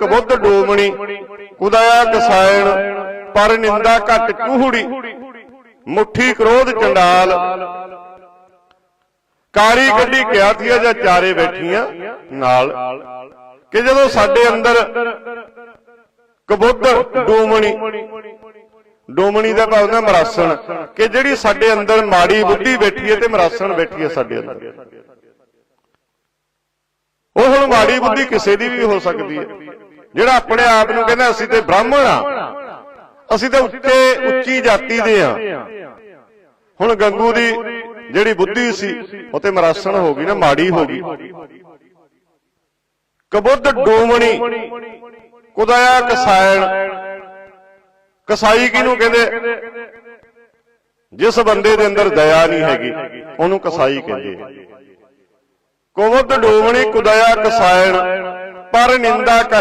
ਕਬੁੱਧ ਡੋਮਣੀ, ਕੁਦਾਇਆ ਕਸਾਇਣ ਪਰ ਨਿੰਦਾ ਘਟ ਕੂਹੜੀ, ਮੁੱਠੀ ਕ੍ਰੋਧ ਚੰਡਾਲ। ਕਾਲੀ ਗੱਡੀ ਕਿਹਾ ਜਾਂ ਚਾਰੇ ਬੈਠੀਆਂ ਨਾਲ, ਕਿ ਜਦੋਂ ਸਾਡੇ ਅੰਦਰ ਕਬੁੱਧ ਡੋਮਣੀ ਡੋਮਣੀ ਦਾ ਭਾਵ ਨਾ ਮਰਾਸਣ, ਕਿ ਜਿਹੜੀ ਸਾਡੇ ਅੰਦਰ ਮਾੜੀ ਬੁੱਧੀ ਬੈਠੀ ਹੈ ਤੇ ਮਰਾਸਣ ਬੈਠੀ ਹੈ ਸਾਡੇ ਅੰਦਰ। ਉਹ ਹੁਣ ਮਾੜੀ ਬੁੱਧੀ ਕਿਸੇ ਦੀ ਵੀ ਹੋ ਸਕਦੀ ਹੈ। ਜਿਹੜਾ ਆਪਣੇ ਆਪ ਨੂੰ ਕਹਿੰਦਾ ਅਸੀਂ ਤੇ ਬ੍ਰਾਹਮਣ ਆ, ਅਸੀਂ ਤਾਂ ਉੱਤੇ ਉੱਚੀ ਜਾਤੀ ਦੇ ਆ। ਹੁਣ ਗੰਗੂ ਦੀ ਜਿਹੜੀ ਬੁੱਧੀ ਸੀ, ਉਹ ਤੇ ਮਰਾਸਣ ਹੋ ਗਈ ਨਾ, ਮਾੜੀ ਹੋ ਗਈ। ਕਬੁੱਧ ਡੋਮਣੀ, ਕੁਦਾਇਆ ਕਸਾਇਣ। ਕਸਾਈ ਕਿਹਨੂੰ ਕਹਿੰਦੇ? ਜਿਸ ਬੰਦੇ ਦੇ ਅੰਦਰ ਦਇਆ ਨਹੀਂ ਹੈਗੀ, ਉਹਨੂੰ ਕਸਾਈ ਕਹਿੰਦੇ ਕਬੁੱਧ ਡੋਮਣੀ, ਕੁਦਾਇਆ ਕਸਾਇਣ, ਪਰ ਨਿੰਦਾ